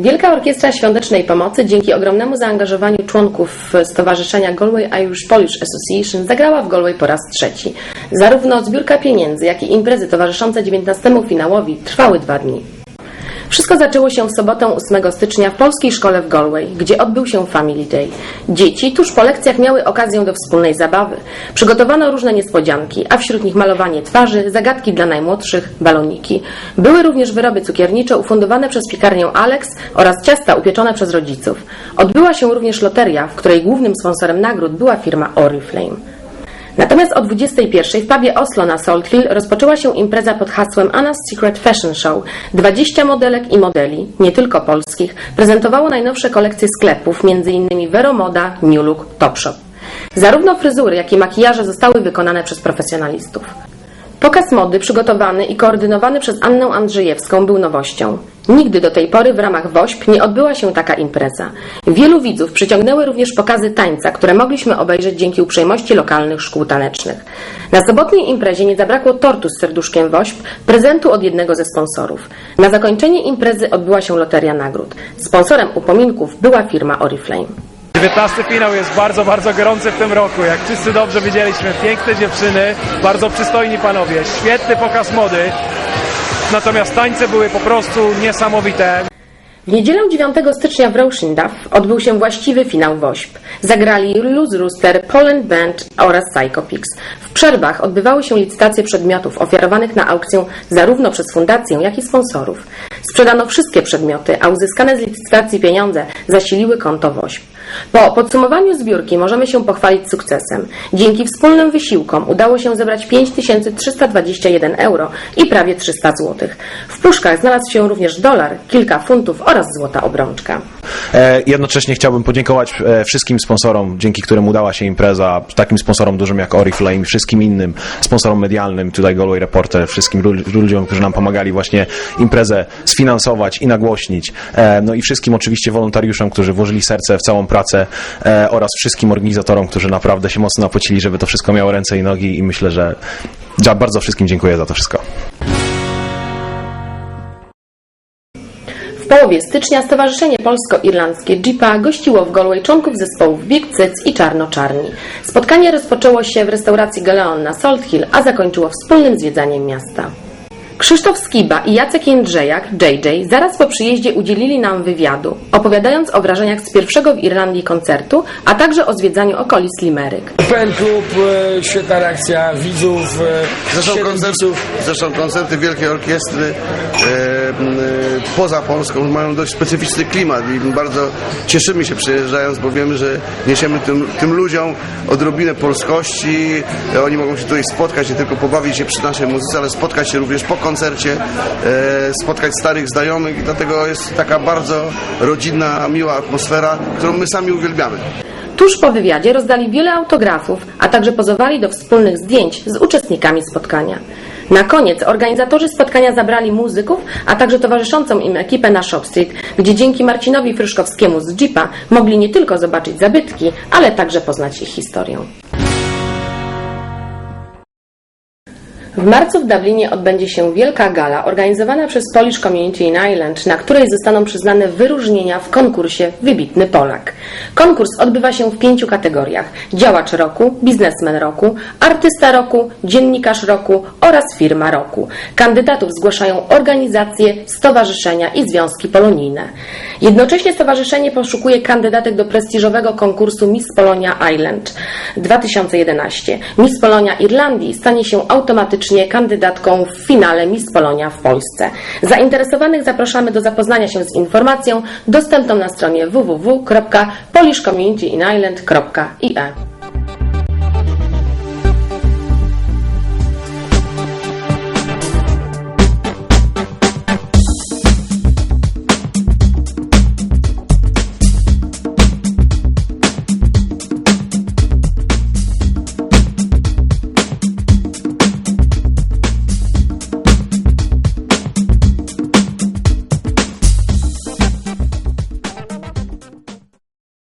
Wielka Orkiestra Świątecznej Pomocy dzięki ogromnemu zaangażowaniu członków Stowarzyszenia Galway Irish Polish Association zagrała w Galway po raz trzeci. Zarówno zbiórka pieniędzy, jak i imprezy towarzyszące 19 finałowi trwały dwa dni. Wszystko zaczęło się w sobotę 8 stycznia w polskiej szkole w Galway, gdzie odbył się Family Day. Dzieci tuż po lekcjach miały okazję do wspólnej zabawy. Przygotowano różne niespodzianki, a wśród nich malowanie twarzy, zagadki dla najmłodszych, baloniki. Były również wyroby cukiernicze ufundowane przez piekarnię Alex oraz ciasta upieczone przez rodziców. Odbyła się również loteria, w której głównym sponsorem nagród była firma Oriflame. Natomiast o 21 w pubie Oslo na Salt Hill rozpoczęła się impreza pod hasłem Anna's Secret Fashion Show. 20 modelek i modeli, nie tylko polskich, prezentowało najnowsze kolekcje sklepów, m.in. Veromoda, New Look, Topshop. Zarówno fryzury, jak i makijaże zostały wykonane przez profesjonalistów. Pokaz mody przygotowany i koordynowany przez Annę Andrzejewską był nowością. Nigdy do tej pory w ramach WOŚP nie odbyła się taka impreza. Wielu widzów przyciągnęły również pokazy tańca, które mogliśmy obejrzeć dzięki uprzejmości lokalnych szkół tanecznych. Na sobotniej imprezie nie zabrakło tortu z serduszkiem WOŚP, prezentu od jednego ze sponsorów. Na zakończenie imprezy odbyła się loteria nagród. Sponsorem upominków była firma Oriflame. 19 finał jest bardzo, bardzo gorący w tym roku. Jak wszyscy dobrze widzieliśmy, piękne dziewczyny, bardzo przystojni panowie, świetny pokaz mody. Natomiast tańce były po prostu niesamowite. W niedzielę 9 stycznia w Rauschendaff odbył się właściwy finał WOŚP. Zagrali Luz Rooster, Poland Band oraz Psychopix. W przerwach odbywały się licytacje przedmiotów ofiarowanych na aukcję zarówno przez fundację, jak i sponsorów. Sprzedano wszystkie przedmioty, a uzyskane z licytacji pieniądze zasiliły konto WOŚP. Po podsumowaniu zbiórki możemy się pochwalić sukcesem. Dzięki wspólnym wysiłkom udało się zebrać 5321 euro i prawie 300 zł. W puszkach znalazł się również dolar, kilka funtów oraz złota obrączka. E, Jednocześnie chciałbym podziękować e, wszystkim sponsorom, dzięki którym udała się impreza, takim sponsorom dużym jak Oriflame wszystkim innym sponsorom medialnym, tutaj Galway Reporter, wszystkim lu- ludziom, którzy nam pomagali właśnie imprezę sfinansować i nagłośnić. E, No i wszystkim oczywiście wolontariuszom, którzy włożyli serce w całą pracę oraz wszystkim organizatorom, którzy naprawdę się mocno napocili, żeby to wszystko miało ręce i nogi i myślę, że bardzo wszystkim dziękuję za to wszystko. Połowie stycznia Stowarzyszenie Polsko-Irlandzkie JIPA gościło w Galway członków zespołów Big Cyc i Czarno-Czarni. Spotkanie rozpoczęło się w restauracji Galeon na Salt Hill, a zakończyło wspólnym zwiedzaniem miasta. Krzysztof Skiba i Jacek Jędrzejak, JJ, zaraz po przyjeździe udzielili nam wywiadu, opowiadając o wrażeniach z pierwszego w Irlandii koncertu, a także o zwiedzaniu okolic Limeryk. Pen klub, e, świetna reakcja widzów, e, Zresztą, siedem koncerty, widzów. zresztą koncerty Wielkiej Orkiestry e, poza Polską mają dość specyficzny klimat i bardzo cieszymy się przyjeżdżając, bo wiemy, że niesiemy tym, tym ludziom odrobinę polskości. Oni mogą się tutaj spotkać, nie tylko pobawić się przy naszej muzyce, ale spotkać się również po koncercie, e, spotkać starych znajomych i dlatego jest taka bardzo rodzinna, miła atmosfera, którą my sami uwielbiamy. Tuż po wywiadzie rozdali wiele autografów, a także pozowali do wspólnych zdjęć z uczestnikami spotkania. Na koniec organizatorzy spotkania zabrali muzyków, a także towarzyszącą im ekipę na Shop Street, gdzie dzięki Marcinowi Fryszkowskiemu z Jeepa mogli nie tylko zobaczyć zabytki, ale także poznać ich historię. W marcu w Dublinie odbędzie się wielka gala organizowana przez Polish Community in Ireland, na której zostaną przyznane wyróżnienia w konkursie Wybitny Polak. Konkurs odbywa się w pięciu kategoriach: działacz roku, biznesmen roku, artysta roku, dziennikarz roku oraz firma roku. Kandydatów zgłaszają organizacje, stowarzyszenia i związki polonijne. Jednocześnie stowarzyszenie poszukuje kandydatek do prestiżowego konkursu Miss Polonia Island 2011. Miss Polonia Irlandii stanie się automatycznie kandydatką w finale Miss Polonia w Polsce. Zainteresowanych zapraszamy do zapoznania się z informacją dostępną na stronie www.polishcommunityinireland.ie.